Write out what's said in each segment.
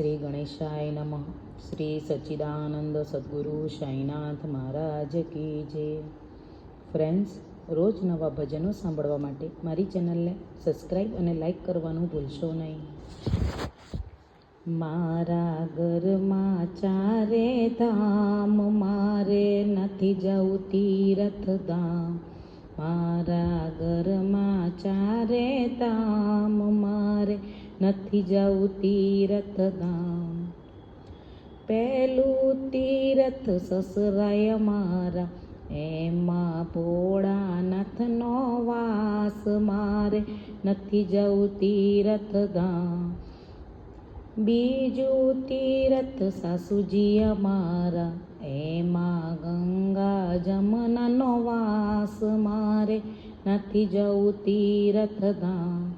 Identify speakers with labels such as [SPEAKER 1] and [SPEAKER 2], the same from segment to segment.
[SPEAKER 1] શ્રી ગણેશાય નમઃ. શ્રી સચ્ચિદાનંદ સદગુરુ સાંઈનાથ મહારાજ કી જે ફ્રેન્ડ્સ રોજ નવા ભજનો સાંભળવા માટે મારી ચેનલને સબસ્ક્રાઈબ અને લાઈક કરવાનું ભૂલશો નહીં. મારા ઘરમાં ચારે ધામ, મારે નથી જવું તીરથ ધામ મારા ઘરમાં ચારે ધામ, મારે નથી જવું તીરથ ધામ પહેલું તીરથ સસરાય મારા, એમાં ભોળાનાથનો વાસ મારે, નથી જવું તીરથ ધામ બીજું તીરથ સાસુજી અમારા, એમાં ગંગા જમનાનો વાસ મારે, નથી જવું તીરથ ધામ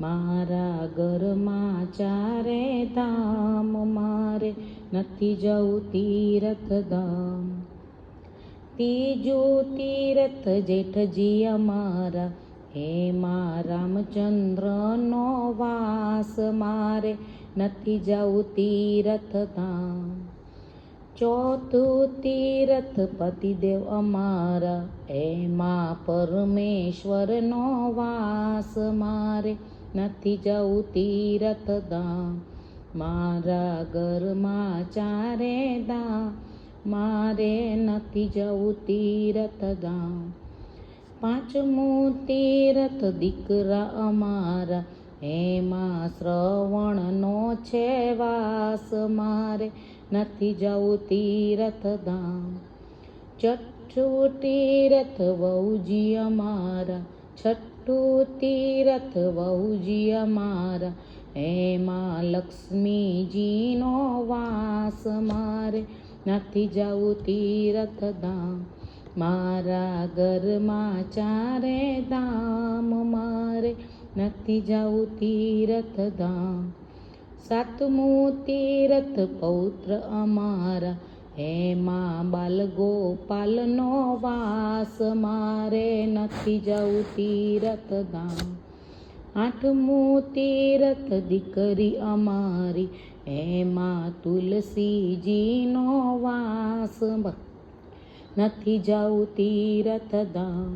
[SPEAKER 1] મારા ઘરમાં ચારે ધામ, મારે નથી જવું તીરથ ધામ. તીજો તીરથ જેઠજી અમારા એમાં રામચંદ્રનો વાસ, મારે નથી જવું તીરથ ધામ. ચોથું તીરથ પતિદેવ અમારા એમાં પરમેશ્વરનો વાસ, મારે નથી જવું તીરથ દા મારા ઘરમાં ચારે દા મારે નથી જવું તીરથ દા પાંચમું તીરથ દીકરા અમારા. એમાં શ્રવણનો છે વાસ. મારે નથી જવું તીરથ ધામ ચઠ્ઠું તીરથ વહુજી અમારા. છઠ્ઠું તીરથ વહુજી અમારા. એમાં લક્ષ્મીજીનો વાસ મારે. નથી જવું તીરથ ધામ મારા ઘરમાં ચારે ધામ મારે. નથી જવું તીરથ ધામ સાતમું તીરથ પૌત્ર અમારા. એમાં બાલગોપાલનો વાસ મારે નથી જવું તીરથ ધામ આઠમું તીરથ દીકરી અમારી, એમાં તુલસીજીનો વાસ નથી જવું તીરથ ધામ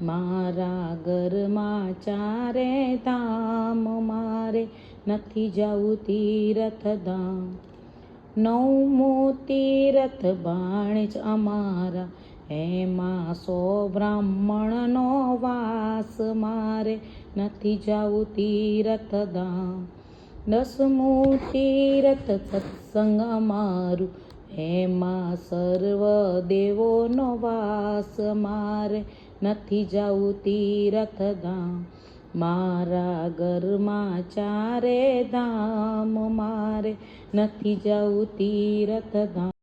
[SPEAKER 1] મારા ઘરમાં ચારે ધામ મારે નથી જવું તીરથ ધામ નવમું તીરથ બાણેજ અમારા. એમાં સો બ્રાહ્મણનો વાસ મારે. નથી જાવું તીરથ ધામ દસમું તીરથ સત્સંગ અમારું. એમાં સર્વ દેવોનો વાસ મારે. નથી જાવું તીરથ ધામ મારા ઘરમાં ચારે ધામ મારે નથી જવું તીરથ ધામ